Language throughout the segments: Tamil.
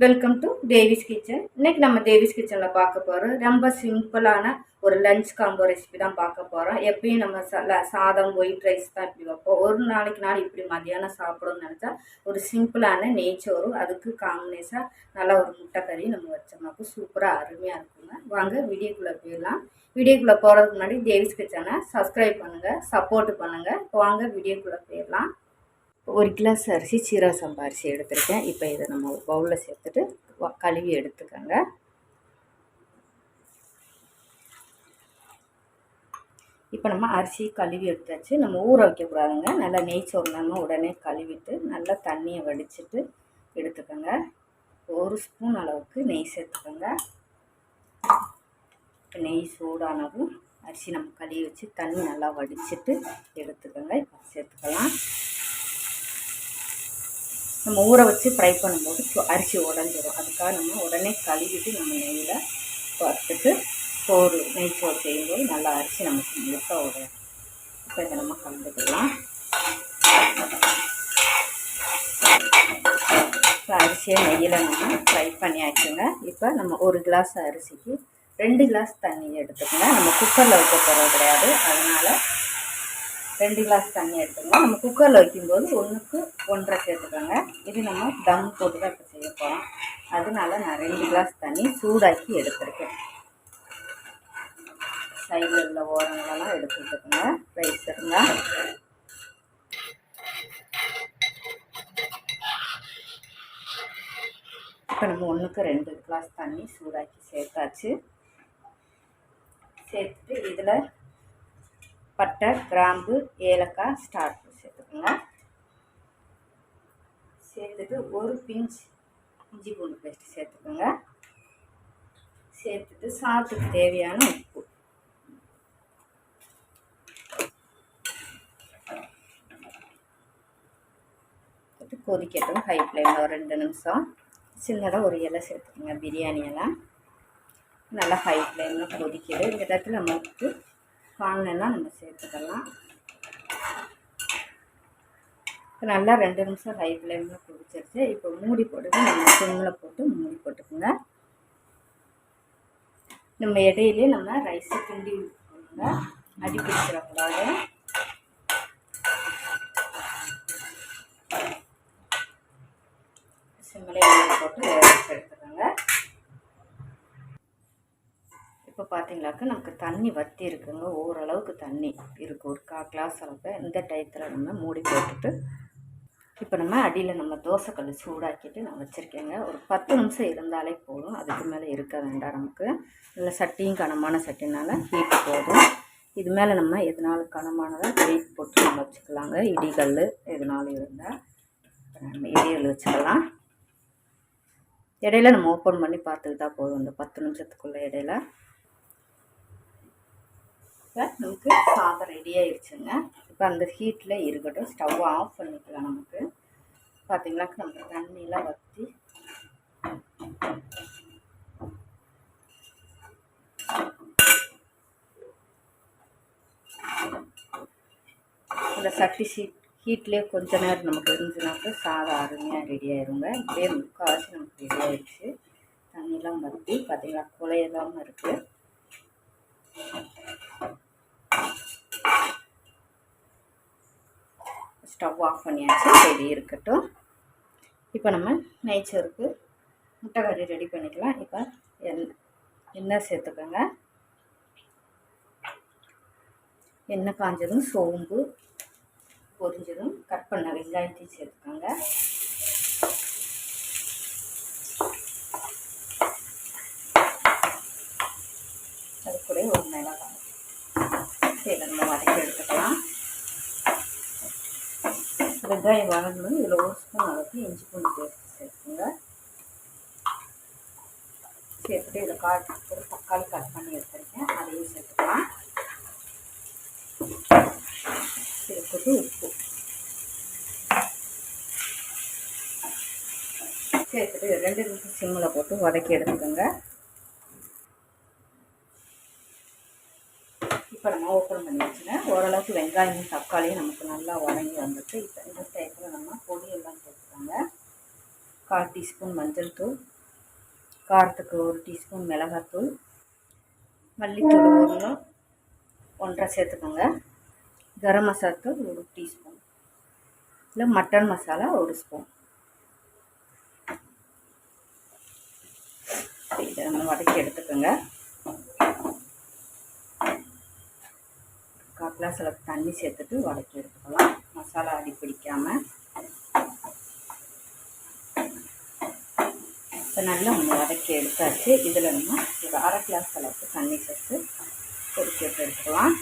வெல்கம் டு தேவிஸ் கிச்சன் இன்னைக்கு நம்ம தேவிஸ் கிச்சனில் பார்க்க போகிறோம் ரொம்ப சிம்பிளான ஒரு லஞ்ச் காம்போ ரெசிபி தான் பார்க்க போகிறோம் எப்பயும் நம்ம ச- சாதம் ஒயிட் ரைஸ் தான் இப்படி வைப்போம். ஒரு நாளைக்கு நாள் இப்படி மதியானம் சாப்பிடணும்னு நினச்சா ஒரு சிம்பிளான நெய்ச்சோறும் அதுக்கு காம்பினேஷனாக நல்லா ஒரு முட்டை கறி நம்ம வச்சோம்னாக்கா சூப்பராக அருமையாக இருக்குங்க. வாங்க வீடியோக்குள்ளே போயிடலாம். வீடியோக்குள்ளே போகிறதுக்கு முன்னாடி தேவிஸ் கிச்சனை சப்ஸ்கிரைப் பண்ணுங்கள் சப்போர்ட் பண்ணுங்கள் வாங்க வீடியோக்குள்ளே போயிடலாம். ஒரு கிளாஸ் அரிசி சீரக சம்பா அரிசி எடுத்திருக்கேன். இப்போ இதை நம்ம ஒரு பவுலில் சேர்த்துட்டு வ- கழுவி எடுத்துக்கோங்க. இப்போ நம்ம அரிசி கழுவி எடுத்தாச்சு. நம்ம ஊற வைக்கக்கூடாதுங்க. நல்லா நெய் சோறுனாம உடனே கழுவிட்டு நல்லா தண்ணியை வடிச்சிட்டு எடுத்துக்கோங்க. ஒரு ஸ்பூன் அளவுக்கு நெய் சேர்த்துக்கோங்க. இப்போ நெய் சூடானதும் அரிசி நம்ம கழுவி வச்சு தண்ணி நல்லா வடிச்சிட்டு எடுத்துக்கோங்க. இப்போ சேர்த்துக்கலாம். நம்ம ஊற வச்சு ஃப்ரை பண்ணும்போது அரிசி உடஞ்சிரும். அதுக்காக நம்ம உடனே கழுவிட்டு நம்ம நெய்யில் வறுத்துட்டு சோறு நெய் சோறு செய்யும்போது நல்லா அரிசி நமக்கு முழுக்க உடையும் இப்போ இதை நம்ம கலந்துக்கலாம். இப்போ அரிசியை நெய்யில் நம்ம ஃப்ரை பண்ணியாச்சுங்க. இப்போ நம்ம ஒரு கிளாஸ் அரிசிக்கு ரெண்டு கிளாஸ் தண்ணி எடுத்துக்கோங்க. நம்ம குக்கரில் வைக்க போகிறது கிடையாது. அதனால் ரெண்டு கிளாஸ் தண்ணி எடுத்துக்கலாம். நம்ம குக்கரில் வைக்கும்போது ஒன்றுக்கு ஒன்றரை சேர்த்துக்கோங்க. இது நம்ம தம் போட்டு தான் இப்போ செய்ய போகிறோம் அதனால நான் ரெண்டு கிளாஸ் தண்ணி சூடாக்கி எடுத்துருக்கேன். சைடில் உள்ள ஓரங்களெல்லாம் எடுத்து ரைஸ் இருந்தால் இப்போ நம்ம ஒன்றுக்கு ரெண்டு கிளாஸ் தண்ணி சூடாக்கி சேர்த்தாச்சு. சேர்த்துட்டு இதில் பட்டை கிராம்பு ஏலக்காய் ஸ்டார் சேர்த்துக்கோங்க சேர்த்துட்டு ஒரு பிஞ்ச் இஞ்சி பூண்டு பேஸ்ட் சேர்த்துக்கோங்க. சேர்த்துட்டு சாதத்துக்கு தேவையான உப்பு. கொதிக்கட்டும் ஹை ஃப்ளேமில் ஒரு ரெண்டு நிமிஷம். சின்னதாக ஒரு இலை சேர்த்துக்கோங்க பிரியாணி நல்லா ஹை ஃப்ளேமில் கொதிக்குது. இந்த இடத்துல நம்ம உப்பு காணலாம் நம்ம சேர்த்துக்கலாம். இப்போ நல்லா ரெண்டு நிமிஷம் ஹை ஃப்ளேமில் கொதிச்சிருச்சு இப்போ மூடி போட்டு நம்ம சிம்மில் போட்டு மூடி போட்டுக்கோங்க. நம்ம இடையிலே நம்ம ரைஸை கிண்டி விட்டுக்கோங்க அடி பிடிச்சிடக்கூடாது சிம்மிலே போட்டு எடுத்துக்கோங்க. இப்போ பார்த்தீங்களாக்க நமக்கு தண்ணி வத்தி இருக்குங்க. ஓரளவுக்கு தண்ணி இருக்குது ஒரு கா கிளாஸ் அளவுக்கு இந்த டயத்தில் நம்ம மூடி போட்டுட்டு இப்போ நம்ம அடியில் நம்ம தோசைக்கல் சூடாக்கிட்டு நான் வச்சுருக்கேங்க. ஒரு பத்து நிமிஷம் இருந்தாலே போதும். அதுக்கு மேலே இருக்க வேண்டாம் நமக்கு. இல்லை சட்டியும் கனமான சட்டினால ஹீட் போதும். இது மேலே நம்ம எதனாலும் கனமானதாக வெயிட் போட்டு நம்ம வச்சுக்கலாங்க. இடிகல் எதனாலும் இருந்தால் இப்போ நம்ம இடிகள் வச்சுக்கலாம். இடையில நம்ம ஓப்பன் பண்ணி பார்த்துக்கிட்டா போதும். இந்த பத்து நிமிஷத்துக்குள்ள இடையில. இப்போ நமக்கு சாதம் ரெடி ஆயிடுச்சுங்க இப்போ அந்த ஹீட்டில் இருக்கட்டும் ஸ்டவ் ஆஃப் பண்ணிக்கலாம் நமக்கு. பார்த்திங்களா நம்ம தண்ணியெலாம் வற்றி இந்த சட்டி சீட் ஹீட்லேயே கொஞ்ச நேரம் நமக்கு இருந்துச்சுனாக்கா சாதம் அருமையாக ரெடி ஆயிருங்க. இப்படியே முக்கால்வாசி நமக்கு ரெடி ஆயிடுச்சு தண்ணியெலாம் வற்றி பார்த்திங்களா குலையெல்லாமல் இருக்குது ஸ்டவ் ஆஃப் பண்ணியாச்சு சரி இருக்கட்டும். இப்போ நம்ம நெய்ச்சோருக்கு முட்டை கறி ரெடி பண்ணிக்கலாம். இப்போ எண்ணெய் எண்ணெய் சேர்த்துக்கோங்க. எண்ணெய் காஞ்சதும் சோம்பு பொரிஞ்சதும் கட் பண்ண வெங்காயத்தையும் சேர்த்துக்கோங்க. அது கூட ஒரு மிளகாய். சரி நம்ம வதக்கி எடுத்துக்கலாம். வெங்காயம் வதங்கணும். இதில் ஒரு ஸ்பூன் அளவுக்கு இஞ்சி பூண்டு பேஸ்ட் சேர்த்துங்க. சேர்த்துட்டு இதில் காட் ஒரு தக்காளி கட் பண்ணி எடுத்துருக்கேன். அதையும் சேர்த்துக்கலாம். சேர்த்துட்டு உப்பு. சேர்த்துட்டு ரெண்டு நிமிஷம் சிம்மில் போட்டு வதக்கி எடுத்துக்கோங்க இப்போ நம்ம ஓப்பன் பண்ணி வச்சுங்க ஓரளவுக்கு வெங்காயமும் தக்காளியும் நமக்கு நல்லா வதங்கி வந்துட்டு இப்போ இந்த டயத்தில் நம்ம பொடியெல்லாம் சேர்த்துக்கோங்க கால் டீஸ்பூன் மஞ்சள் தூள் காரத்துக்கு ஒரு டீஸ்பூன் மிளகாத்தூள் மல்லித்தூள் ஒன்று ஒன்றரை சேர்த்துக்கோங்க. கரம் மசாலா தூள் ஒரு டீஸ்பூன். இல்லை மட்டன் மசாலா ஒரு ஸ்பூன். இதை நம்ம வதக்கி எடுத்துக்கோங்க கால் கிளாஸ் அளவுக்கு தண்ணி சேர்த்துட்டு வதக்கி எடுத்துக்கலாம். மசாலா அடி பிடிக்காமல் இப்போ நல்லா நம்ம வதக்கி எடுத்தாச்சு. இதில் நம்ம ஒரு அரை கிளாஸ் அளவுக்கு தண்ணி சேர்த்து கொதிக்க விட்டு எடுத்துக்கலாம்.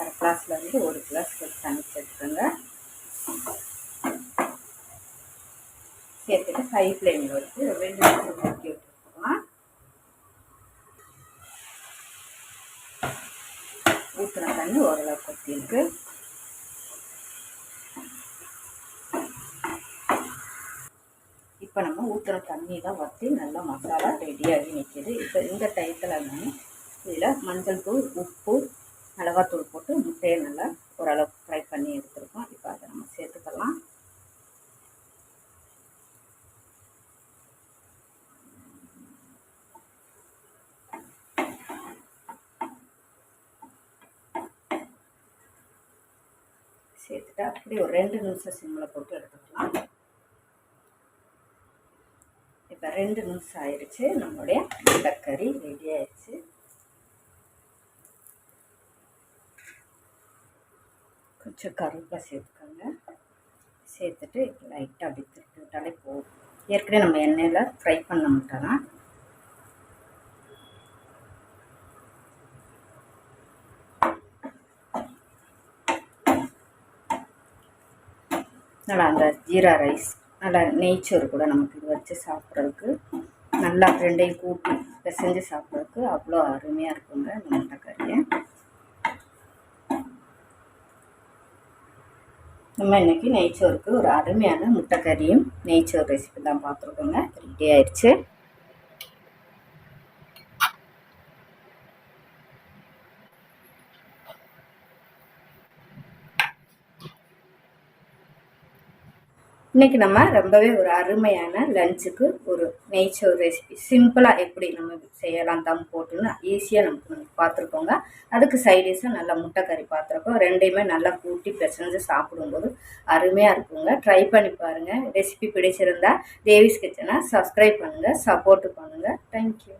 அரை கிளாஸ்லேருந்து ஒரு கிளாஸ் தண்ணி சேர்த்துக்கோங்க. சேர்த்துட்டு ஹை ஃப்ளேமில் வச்சு ரெண்டு நிமிஷம் கொதிக்க விட்டுருக்கலாம் ஊற்றின தண்ணி ஓரளவு கொத்திருக்கு இப்போ நம்ம ஊற்றுற தண்ணி தான் வற்றி நல்லா மசாலா ரெடியாகி நிற்கிது இப்போ இந்த டயத்தில் நம்ம இதில் மஞ்சள் தூள் உப்பு மிளகாத்தூள் போட்டு முட்டையை நல்லா ஓரளவுக்கு ஃப்ரை பண்ணி எடுத்துருக்கோம் இப்போ அதை நம்ம சேர்த்துக்கலாம் சேர்த்துட்டு அப்படி ஒரு ரெண்டு நிமிஷம் சிம்மில் போட்டு எடுத்துக்கலாம். இப்போ ரெண்டு நிமிஷம் ஆயிடுச்சு நம்மளுடைய முட்டைக்கறி ரெடி ஆயிடுச்சு கொஞ்சம் கருவேப்பிலை சேர்த்துக்கோங்க. சேர்த்துட்டு லைட்டாக அப்படி திருட்டு விட்டாலே போதும் ஏற்கனவே நம்ம எண்ணெயில் ஃப்ரை பண்ண முட்டை தான். நல்லா அந்த ஜீரா ரைஸ் நல்லா நெய்ச்சோறு கூட நமக்கு இது வச்சு சாப்பிட்றதுக்கு நல்லா ரெண்டையும் கூட்டி பிசைஞ்சு சாப்பிட்றதுக்கு அவ்வளோ அருமையாக இருக்குங்க இந்த முட்டைக்கறியை நம்ம இன்றைக்கி நெய்ச்சோருக்கு ஒரு அருமையான முட்டைக்கறியும் நெய்ச்சோறு ரெசிபி தான் பார்த்துருக்கோங்க. ரெடி ஆயிடுச்சு. இன்றைக்கி நம்ம ரொம்பவே ஒரு அருமையான லஞ்சுக்கு ஒரு நெய்ச்சோறு ரெசிபி சிம்பிளாக எப்படி நம்ம செய்யலாம் தம் போட்டுன்னு ஈஸியாக நமக்கு நம்ம பார்த்துருக்கோங்க. அதுக்கு சைடிஷாக நல்லா முட்டை கறி பார்த்துருக்கோம். ரெண்டையுமே நல்லா கூட்டி பிசைஞ்சு சாப்பிடும்போது அருமையாக இருக்குங்க. ட்ரை பண்ணி பாருங்கள் ரெசிபி பிடிச்சிருந்தா தேவிஸ் கிச்சனை சப்ஸ்கிரைப் பண்ணுங்கள் சப்போர்ட்டு பண்ணுங்கள் தேங்க்யூ